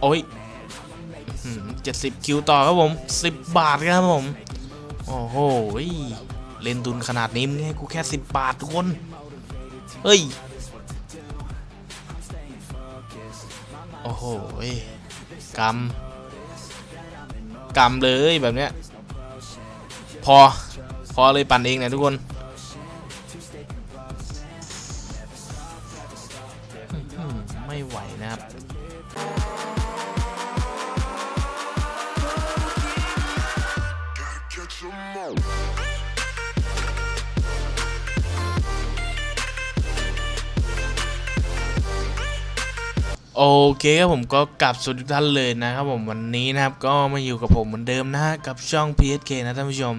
โอ้ยเจ็ดสิบคิวต่อครับผมสิบบาทครับผม โอ้โหเล่นทุนขนาดนี้มึงให้กูแค่สิบบาททุกคน เฮ้ย โอ้โหกำกำเลยแบบเนี้ย พอ พอเลยปั่นเองนี่ยทุกคนไม่ไหวนะครับ โอเคครับผมก็กลับสวัสดีท่านเลยนะครับผมวันนี้นะครับก็มาอยู่กับผมเหมือนเดิมนะฮะกับช่อง PSK นะท่านผู้ชม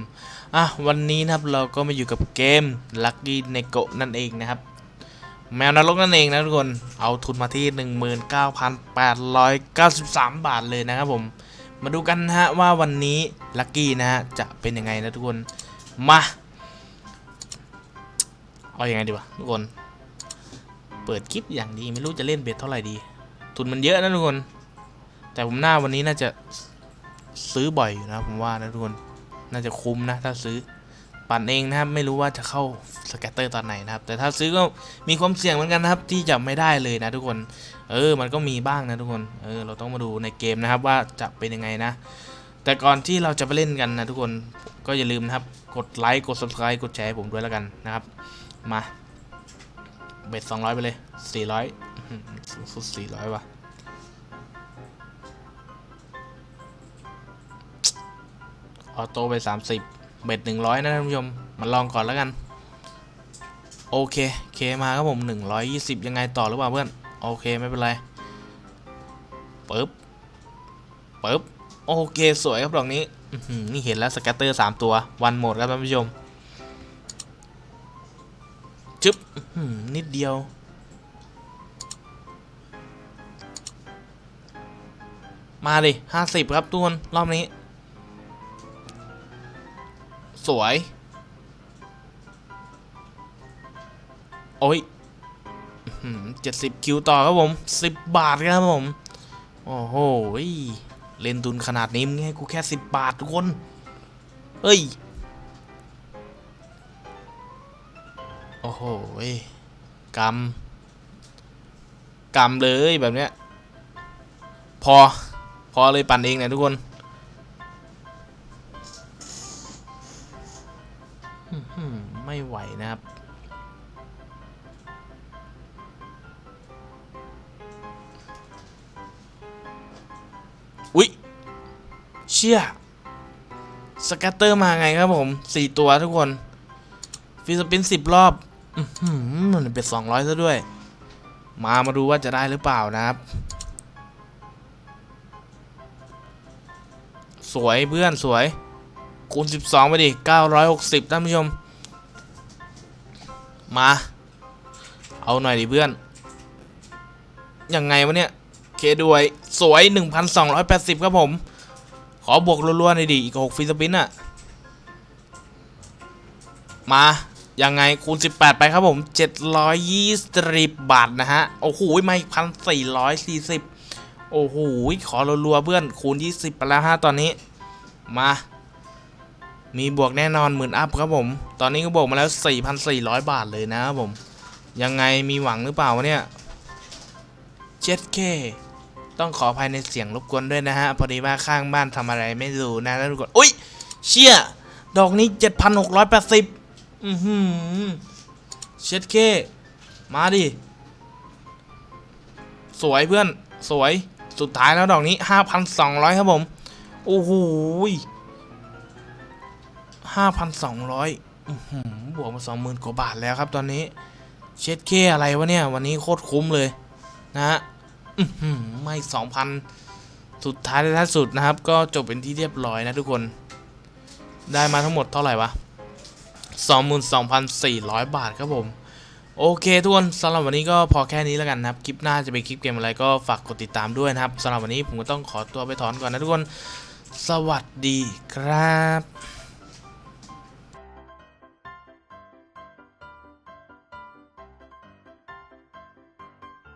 อะวันนี้นะครับเราก็มาอยู่กับเกม Lucky n e g o นั่นเองนะครับ แมวนรกนั่นเองนะทุกคนเอาทุนมาที่ 19,893 บาทเลยนะครับผม มาดูกันนะฮะว่าวันนี้ลัคกี้นะฮะจะเป็นยังไงนะทุกคนมาเอาอยัางไงดีวะทุกคน เปิดคลิปอย่างดีไม่รู้จะเล่นเบ็ดเท่าไหร่ดี ทุนมันเยอะนะทุกคน แต่ผมหน้าวันนี้น่าจะซื้อบ่อยอยู่นะผมว่านะทุกคน น่าจะคุ้มนะถ้าซื้อ ปั่นเองนะครับ ไม่รู้ว่าจะเข้าสแกตเตอร์ตอนไหนนะครับ แต่ถ้าซื้อก็มีความเสี่ยงเหมือนกันนะครับ ที่จะไม่ได้เลยนะทุกคน เออ มันก็มีบ้างนะทุกคน เออ เราต้องมาดูในเกมนะครับว่าจะเป็นยังไงนะ แต่ก่อนที่เราจะไปเล่นกันนะทุกคน ก็อย่าลืมนะครับ กดไลค์ กด subscribe กดแชร์ให้ผมด้วยแล้วกันนะครับ มา เบ็ด200ไปเลย400อื้อหือสูงสุด400ว่ะออโต้ไป30เบ็ด100นะท่านผู้ชมมาลองก่อนแล้วกัน โอเค เคมาครับผม120ยังไงต่อหรือเปล่าเพื่อน โอเคไม่เป็นไรปึ๊บปึ๊บโอเคสวยครับดอกนี้นี่เห็นแล้วสแกตเตอร์3ตัววันหมดครับท่านผู้ชม จึ๊บนิดเดียว มาดิ50ครับทุกคนรอบนี้ สวย โอ้ยเจ็ดสิบคิวต่อครับผมสิบบาทครับผม โอ้โหยเล่นทุนขนาดนี้มึงให้กูแค่สิบบาททุกคน เฮ้ย โอ้โหยกำกำเลยแบบเนี้ย พอ พอเลยปั่นเองนี่ยทุกคนไม่ไหวนะครับ อุ๊ย เชี่ยสแกตเตอร์มาไงครับผมสี่ตัวทุกคน ฟิสปินสิบรอบอือหือ มันเป็นสองร้อยซะด้วย มามาดูว่าจะได้หรือเปล่านะครับ สวยเพื่อนสวย คูณ 12 ไปดิ 960 ท่านผู้ชม มา เอาหน่อยดิเพื่อน ยังไงวะเนี่ย เคด้วย สวย 1,280 ครับผม ขอบวกรัวๆหน่อยดิ อีก 6ฟิสปินอะมา ยังไงคูณ 18 ไปครับผม 720 บาทนะฮะ โอ้โหไม่พันสี่ร้อยสี่สิบโอ้โห ขอรัวๆเพื่อนคูณ 20 ไปแล้วฮะตอนนี้ มา มีบวกแน่นอนหมื่นอัพครับผม ตอนนี้ก็บวกมาแล้ว 4,400 บาทเลยนะครับผม ยังไงมีหวังหรือเปล่าวะเนี่ยเจ็ดเคต้องขออภัยในเสียงรบกวนด้วยนะฮะ พอดีว่าข้างบ้านทำอะไรไม่รู้นะทุกคนอุ้ย เชี่ย ดอกนี้ 7,680 อือหือเช็ดเคมาดิ สวยเพื่อนสวยสุดท้ายแล้วดอกนี้ 5,200 ครับผม โอ้โหห้าพันสองร้อยบวกมาสองหมื่นกว่าบาทแล้วครับตอนนี้ เช็ดเคอะไรวะเนี่ย วันนี้โคตรคุ้มเลยนะฮะอื้อหือไม่สองพันสุดท้ายท้ายสุดนะครับ ก็จบเป็นที่เรียบร้อยนะทุกคน ได้มาทั้งหมดเท่าไหร่วะ สองหมื่นสองพันสี่ร้อยบาทครับผม โอเคทุกคนสำหรับวันนี้ก็พอแค่นี้แล้วกันนะครับ คลิปหน้าจะเป็นคลิปเกมอะไรก็ฝากกดติดตามด้วยนะครับสำหรับวันนี้ผมก็ต้องขอตัวไปถอนก่อนนะทุกคน สวัสดีครับ